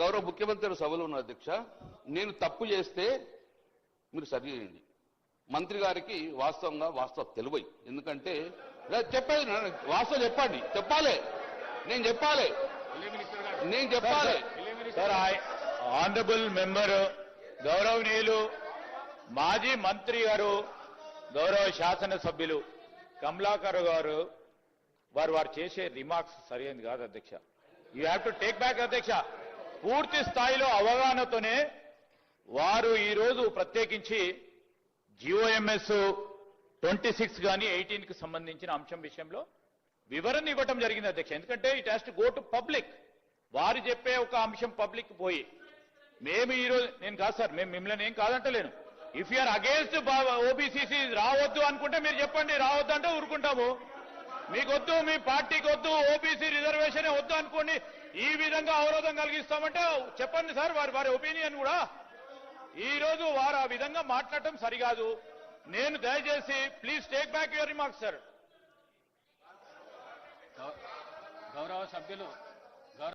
గౌరవ ముఖ్యమంత్రి సభలో ఉన్నారు అధ్యక్ష నేను తప్పు చేస్తే మీరు సరి చేయండి మంత్రి గారికి వాస్తవంగా వాస్తవం తెలివై. ఎందుకంటే చెప్పేది వాస్తవం చెప్పండి. చెప్పాలి. నేను చెప్పాలి. నేను చెప్పాలి. సార్ ఆనరబుల్ మెంబర్ గౌరవనీయులు మాజీ మంత్రి గారు గౌరవ శాసనసభ్యులు కమలాకర్ గారు వారు వారు చేసే రిమార్క్స్ సరైనది కాదు అధ్యక్ష. You have to take back అధ్యక్ష. పూర్తి స్థాయిలో అవగాహనతోనే వారు ఈరోజు ప్రత్యేకించి జిఓఎంఎస్ ట్వంటీ సిక్స్ కానీ ఎయిటీన్కి సంబంధించిన అంశం విషయంలో వివరణ ఇవ్వటం జరిగింది అధ్యక్ష. ఎందుకంటే it has to go to public వారు చెప్పే ఒక అంశం పబ్లిక్ పోయి. మేము ఈ రోజు నేను కాదు సార్ మేము మిమ్మల్ని ఏం కాదంటలేను. ఇఫ్ యూఆర్ అగేన్స్ట్ ఓబీసీసీ రావద్దు అనుకుంటే మీరు చెప్పండి రావద్దు అంటే ఊరుకుంటాము. మీకొద్దు మీ పార్టీకి వద్దు ఓబీసీ రిజర్వేషన్ వద్దు అనుకోండి ఈ విధంగా అవరోధం కలిగిస్తామంటే చెప్పండి సార్ వారి వారి ఒపీనియన్ కూడా. ఈ రోజు వారు ఆ విధంగా మాట్లాడటం సరికాదు. నేను దయచేసి please take back your remarks sir. గౌరవ సభ్యులు